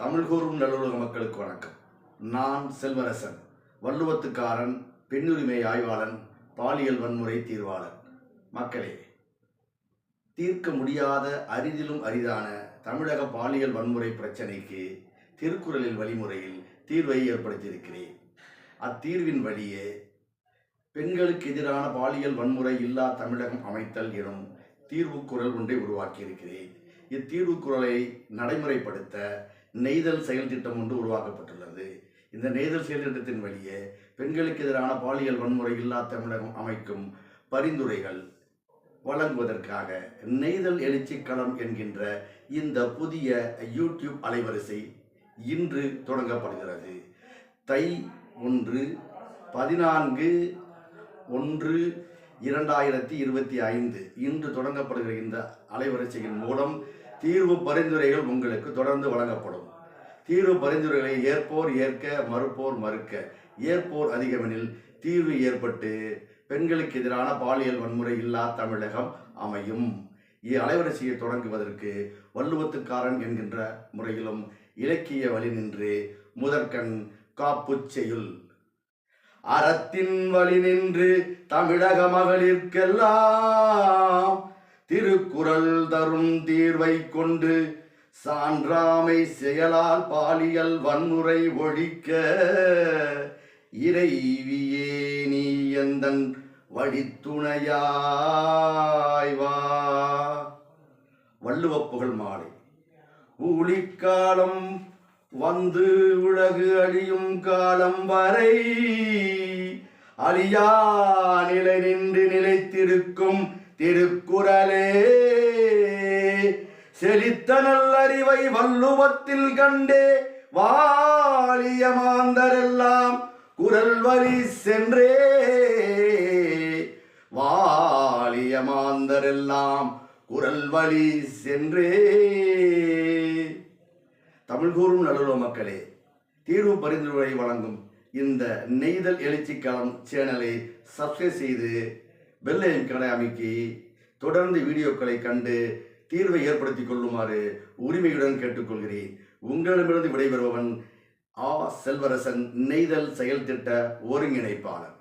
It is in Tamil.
தமிழ் கூறும் நல்லுலக மக்களுக்கு வணக்கம். நான் செல்வரசன் வள்ளுவத்துக்காரன் பெண்ணுரிமை ஆய்வாளன் பாலியல் வன்முறை தீர்வாளன். மக்களே தீர்க்க முடியாத அரிதிலும் அரிதான தமிழக பாலியல் வன்முறை பிரச்சனைக்கு திருக்குறளில் வழிமுறையில் தீர்வை ஏற்படுத்தியிருக்கிறேன். அத்தீர்வின் வழியே பெண்களுக்கு எதிரான பாலியல் வன்முறை இல்லா தமிழகம் அமைத்தல் எனும் தீர்வு குரல் ஒன்றை உருவாக்கியிருக்கிறேன். இத்தீர்வுக் குரலை நடைமுறைப்படுத்த நெய்தல் செயல் திட்டம் ஒன்று உருவாக்கப்பட்டுள்ளது. இந்த நெய்தல் செயல் திட்டத்தின் வழியே பெண்களுக்கு எதிரான பாலியல் வன்முறை இல்லா தமிழகம் அமைக்கும் பரிந்துரைகள் வழங்குவதற்காக நெய்தல் எழுச்சி களம் என்கின்ற இந்த புதிய யூடியூப் அலைவரிசை இன்று தொடங்கப்படுகிறது. தை ஒன்று பதினான்கு ஒன்று இரண்டாயிரத்தி இருபத்தி ஐந்து இன்று தொடங்கப்படுகிற இந்த அலைவரிசையின் மூலம் தீர்வு பரிந்துரைகள் உங்களுக்கு தொடர்ந்து வழங்கப்படும். தீர்வு பரிந்துரைகளை ஏற்போர் ஏற்க மறுப்போர் மறுக்க. ஏற்போர் அதிகமெனில் தீர்வு ஏற்பட்டு பெண்களுக்கு எதிரான பாலியல் வன்முறை இல்லா தமிழகம் அமையும். இவ்வலைவரிசையை தொடங்குவதற்கு வள்ளுவத்துக்காரன் என்கின்ற முறையிலும் இலக்கிய வழி நின்று முதற்கண் காப்பு செய்யுள். அறத்தின் வழி நின்று தமிழக மகளிர்க்கெல்லாம் திருக்குறள் தரும் தீர்வை கொண்டு சான்றாமை செயலால் பாலியல் வன்முறை ஒழிக்க இறைவியே நீ எந்தன் வழித்துணையாய் வா. மாலை. ஊழிக்காலம் வந்து உலகு அழியும் காலம் வரை அழியா நிலை நின்று நிலைத்திருக்கும் திருக்குறளே. செழித்த நல்லறிவை வள்ளுவத்தில் கண்டே வாழிய மாந்தரெல்லாம் குரல் வழி சென்றே. வாழிய மாந்தரெல்லாம் குரல் வழி சென்றே. தமிழ் கூறும் நடுவ மக்களே தீர்வு பரிந்துரை வழங்கும் இந்த நெய்தல் எழுச்சிக்களம் சேனலை சப்ஸ்கிரைப் செய்து பெல் ஐக்கனை அமைக்கி தொடர்ந்து வீடியோக்களை கண்டு தீர்வை ஏற்படுத்திக் கொள்ளுமாறு உரிமையுடன் கேட்டுக்கொள்கிறேன். உங்களிடமிருந்து விடைபெறுபவன் ஆ. செல்வரசன் நெய்தல் செயல் திட்ட ஒருங்கிணைப்பாளர்.